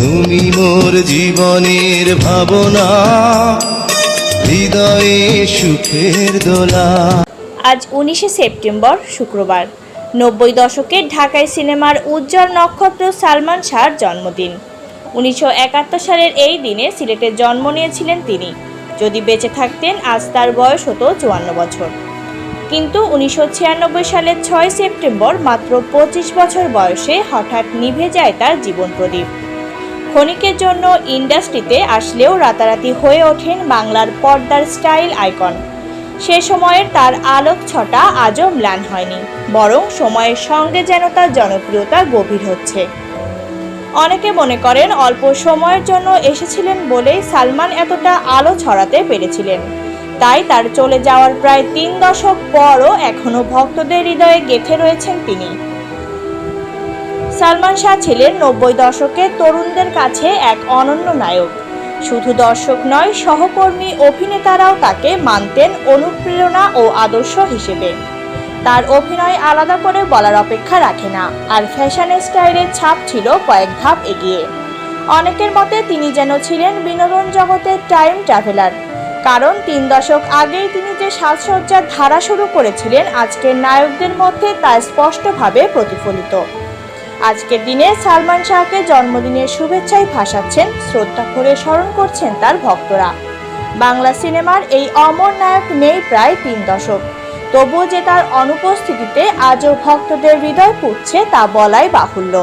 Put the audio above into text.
তুমি মোর জীবনের ভাবনা, হৃদয়ে সুখের দোলা। আজ উনিশে সেপ্টেম্বর, শুক্রবার। নব্বই দশকের ঢাকায় সিনেমার উজ্জ্বল নক্ষত্র সালমান শাহর জন্মদিন। উনিশশো একাত্তর সালের এই দিনে সিলেটে জন্ম নিয়েছিলেন তিনি। যদি বেঁচে থাকতেন, আজ তার বয়স হতো চুয়ান্ন বছর। কিন্তু উনিশশো ছিয়ানব্বই সালের ছয় সেপ্টেম্বর মাত্র পঁচিশ বছর বয়সে হঠাৎ নিভে যায় তার জীবন প্রদীপ। ক্ষণিকের জন্য ইন্ডাস্ট্রিতে আসলেও রাতারাতি হয়ে ওঠেন বাংলার পর্দার স্টাইল আইকন। সে সময়ের তার আলোক ছটা আজও ম্লান হয়নি, বরং সময়ের সঙ্গে যেন তার জনপ্রিয়তা গভীর হচ্ছে। অনেকে মনে করেন অল্প সময়ের জন্য এসেছিলেন বলেই সালমান এতটা আলো ছড়াতে পেরেছিলেন। তাই তার চলে যাওয়ার প্রায় তিন দশক পরও এখনও ভক্তদের হৃদয়ে গেঁথে রয়েছেন তিনি। সালমান শাহ ছিলেন নব্বই দশকে তরুণদের কাছে এক অনন্য নায়ক। শুধু দর্শক নয়, সহকর্মী, অভিনেতারাও তাকে মানতেন অনুপ্রেরণা ও আদর্শ হিসেবে। তার অভিনয় আলাদা করে বলার অপেক্ষা রাখে না, আর ফ্যাশনের স্টাইলের ছাপ ছিল কয়েক ধাপ এগিয়ে। অনেকের মতে তিনি যেন ছিলেন বিনোদন জগতের টাইম ট্রাভেলার, কারণ তিন দশক আগেই তিনি যে সাজসজ্জার ধারা শুরু করেছিলেন, আজকের নায়কদের মধ্যে তা স্পষ্টভাবে প্রতিফলিত। আজকের দিনে সালমান শাহকে জন্মদিনের শুভেচ্ছায় ভাসাচ্ছেন শ্রদ্ধা করে স্মরণ করছেন তার ভক্তরা। বাংলা সিনেমার এই অমর নায়ক নেই প্রায় তিন দশক। তবুও যে তার অনুপস্থিতিতে আজও ভক্তদের হৃদয় পুড়ছে তা বলাই বাহুল্য।